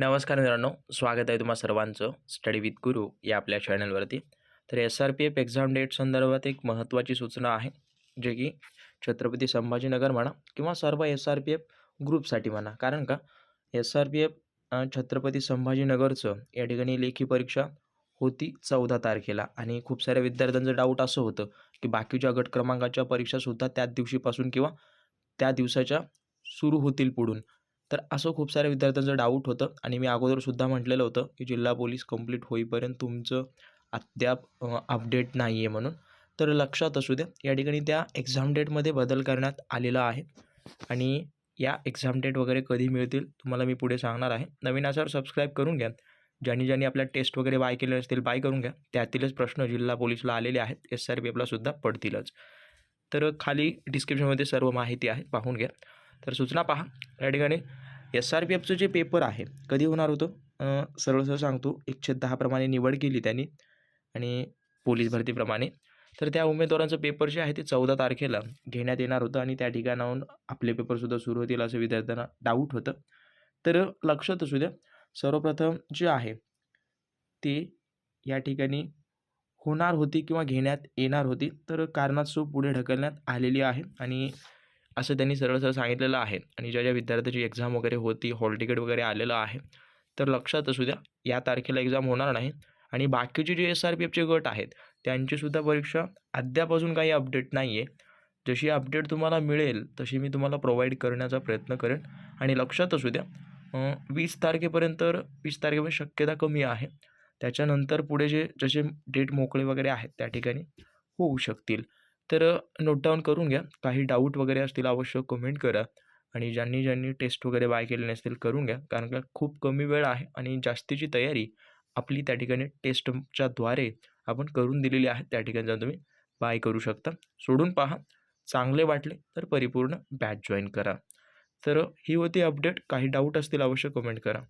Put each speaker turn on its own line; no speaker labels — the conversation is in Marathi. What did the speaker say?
नमस्कार मित्रांनो स्वागत आहे तुम्हा सर्वांचं. स्टडी विथ गुरु या आपल्या चॅनलवरती तर S R P F exam date संदर्भात एक महत्त्वाची सूचना आहे जे की छत्रपती संभाजीनगर म्हणा किंवा सर्व एस आर पी एफ ग्रुपसाठी म्हणा. कारण का? S R P F Chhatrapati संभाजीनगरचं या ठिकाणी लेखी परीक्षा होती चौदा तारखेला. आणि खूप साऱ्या विद्यार्थ्यांचं डाऊट असं होतं की बाकीच्या गट क्रमांकाच्या परीक्षासुद्धा त्याच दिवशीपासून किंवा त्या दिवसाच्या सुरू होतील पुढून. तर असं खूप साऱ्या विद्यार्थ्यांचं डाऊट होतं आणि मी अगोदरसुद्धा म्हटलेलं होतं की जिल्हा पोलीस कंप्लीट होईपर्यंत तुमचं अद्याप अपडेट नाही आहे म्हणून. तर लक्षात असू द्या या ठिकाणी त्या एक्झाम डेटमध्ये बदल करण्यात आलेला आहे आणि या एक्झाम डेट वगैरे कधी मिळतील तुम्हाला मी पुढे सांगणार आहे. नवीन असावर सबस्क्राईब करून घ्या. ज्यांनी ज्यांनी आपल्या टेस्ट वगैरे बाय केले असतील बाय करून घ्या. त्यातीलच प्रश्न जिल्हा पोलीसला आलेले आहेत. एस आर पी एफलासुद्धा पडतीलच. तर खाली डिस्क्रिप्शनमध्ये सर्व माहिती आहे. पाहून घ्या. तर सूचना पहा. या ठिकाणी एस आर पी एफचं जे पेपर आहे कधी होणार होतं? सरळ सरळ सांगतो. एकशे दहाप्रमाणे निवड केली त्यांनी आणि पोलीस भरतीप्रमाणे. तर त्या उमेदवारांचं पेपर जे आहे ते चौदा तारखेला घेण्यात येणार होतं आणि त्या ठिकाणाहून आपले पेपरसुद्धा सुरू होतील असं विद्यार्थ्यांना डाऊट होतं. तर लक्षात असू द्या सर्वप्रथम जे आहे ते या ठिकाणी होणार होती किंवा घेण्यात येणार होती. तर कारणास्तव पुढे ढकलण्यात आलेली आहे आणि असं त्यांनी सरळ सरळ सांगितलेलं आहे. आणि ज्या ज्या विद्यार्थ्याची एक्झाम वगैरे होती हॉल तिकीट वगैरे आलेलं आहे तर लक्षात असू द्या या तारखेला एक्झाम होणार नाही. आणि बाकीचे जे एस आर पी एफचे गट आहेत त्यांचीसुद्धा परीक्षा अद्याप अजून काही अपडेट नाही आहे जशी अपडेट तुम्हाला मिळेल तशी मी तुम्हाला प्रोव्हाइड करण्याचा प्रयत्न करेन. आणि लक्षात असू द्या वीस तारखेपर्यंत वीस तारखेपर्यंत शक्यता कमी आहे. त्याच्यानंतर पुढे जे जसे डेट मोकळे वगैरे आहेत त्या ठिकाणी होऊ शकतील. तर नोट डाऊन करून घ्या. काही डाऊट वगैरे असतील आवश्यक कमेंट करा. आणि ज्यांनी ज्यांनी टेस्ट वगैरे बाय केले नसतील करून घ्या. कारण का खूप कमी वेळ आहे आणि जास्तीची तयारी आपली त्या ठिकाणी टेस्टच्या द्वारे आपण करून दिलेली आहे. त्या ठिकाणी जाऊन तुम्ही बाय करू शकता. सोडून पहा. चांगले वाटले तर परिपूर्ण बॅच जॉईन करा. तर ही होती अपडेट काही डाऊट असतील अवश्य कमेंट करा.